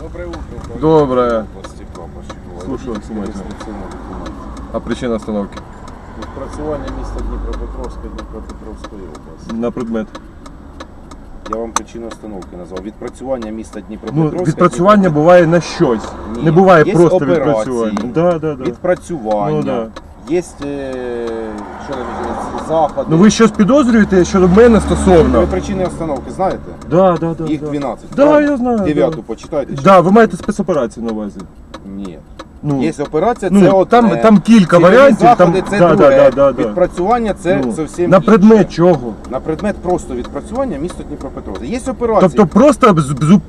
Доброе утро. Доброе. Слушаю, снимайте. А причина остановки? Відпрацювання міста Дніпропетровська, Дніпропетровської області. На предмет. Я вам причину остановки назвав. Відпрацювання міста Ну, відпрацювання буває на щось. Ні. Не буває Є просто операції, відпрацювання. Да, да, да. Відпрацювання. Ну, да. Є е, що там, заходи. Ну ви щось підозрюєте щодо мене Ви стосовно? причини остановки знаєте? Да, да, да. Їх да. 12. Да, правильно? я знаю, Дев'яту да. почитайте. Да, ви маєте спецоперацію на увазі. Ні. Ну, Є операція, ну, це одне. там, там кілька Цільові варіантів. заходи, там, це да, друге. да, да, да, да. Відпрацювання це Ну, зовсім на інше. предмет чого? На предмет просто відпрацювання міста Дніпропетровська. Є операція. Тобто просто бз-